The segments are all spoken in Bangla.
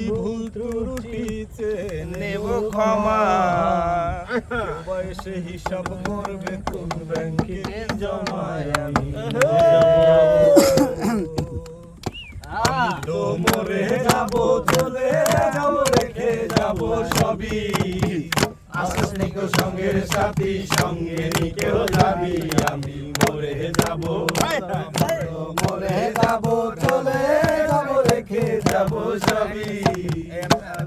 ভুল ত্রুটিতে নেব ক্ষমা। বয়সে হিসাব করবে কোন ব্যাংকে জমায় আমি। মরে যাব চলে যাব রেখে যাব সবই। আকাশ নিকো সঙ্গের সাথী সঙ্গে নিকেও যাবি। আমি মরে যাব মরে যাব। যাব?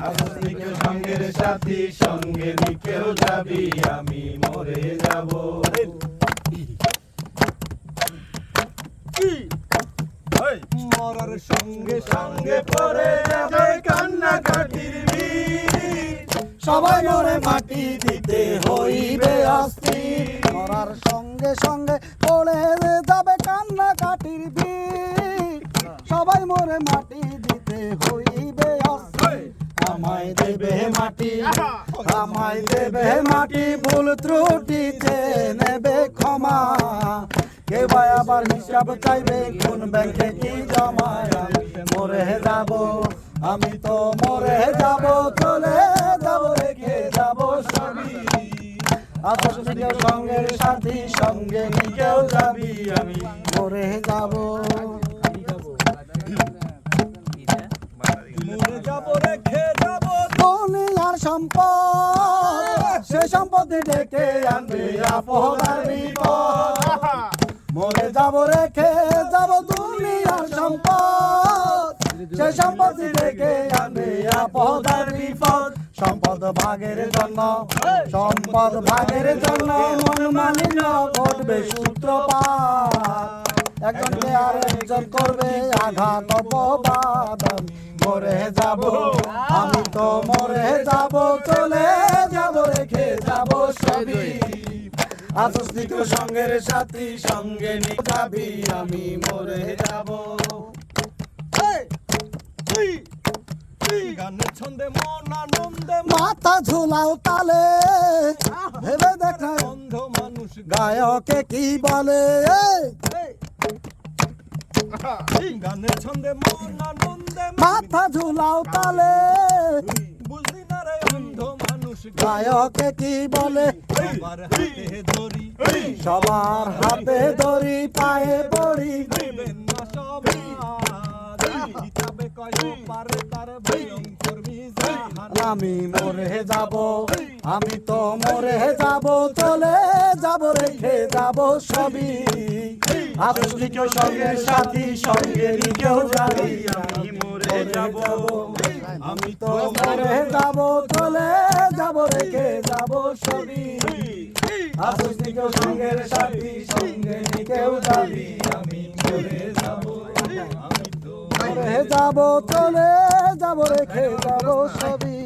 আকাশ সঙ্গের সাথী, সঙ্গে নিকেও যাবি, আমি মরে যাব। মরার সঙ্গে সঙ্গে পড়ে যাবে কান্না কাটির সবাই মরে মাটি দিতে হইবে অস্থির। মরার সঙ্গে সঙ্গে পড়ে যাবে কান্না কাটির সবাই মরে মাটি দিতে হইবে অস্থির। আমায় দেবে মাটি। আমায় দেবে মাটি ভুল ত্রুটিতে নেবে ক্ষমা। কে ভাই আবার হিসাব চাইবে কোন ব্যাংকে কি জমায় মরে যাব আমি তো মরে যাব চলে যাব রেখে যাব সবই। আসলে সঙ্গের সাথী সঙ্গে নিজেও যাবি আমি। মরে যাব। সম্পদ। সে সম্পত্তি ডেকে আনবে আপদার বিপদ মরে যাব রেখে যাব দুনিয়ার সম্পদ। সে সম্পত্তি ডেকে আনবে আপদার বিপদ সম্পদ ভাগের জন্য সম্পদ ভাগের জন্য মন ঘটবে সূত্রপাত। একজনকে আর একজন করবে আঘাত অপবাদ মরে যাব। আমি তো মরে যাব চলে যাব রেখে যাব সবই। আসস্তিক সঙ্গের সাথী সঙ্গে যাবি আমি মরে যাব। মন মাথা ঝুলাও তালে। ভেবে দেখা অন্ধ মানুষ। গায়কে কি বলে? গানের ছন্দে মন আনন্দে মাথা ঝুলাও তালে। বুঝলি না রে অন্ধ মানুষ গায়কে কি বলে? সবার হাতে ধরি। সবার হাতে দড়ি পায়ে পড়ি। দেবেন না সবাই হিসাবে কয় পারে আমি মরে যাব, আমি তো মরে যাব, চলে যাব, রেখে যাব সবই। আসলিক সঙ্গে সাথী, সঙ্গে নিজেও যাবি আমি মরে যাব, আমি তো মরে যাব, চলে যাব, রেখে যাব সবই। আসলিক সঙ্গের সাথী, সঙ্গে নিজেও যাবি আমি মরে যাব যাব, চলে যাব, রেখে যাব সবই।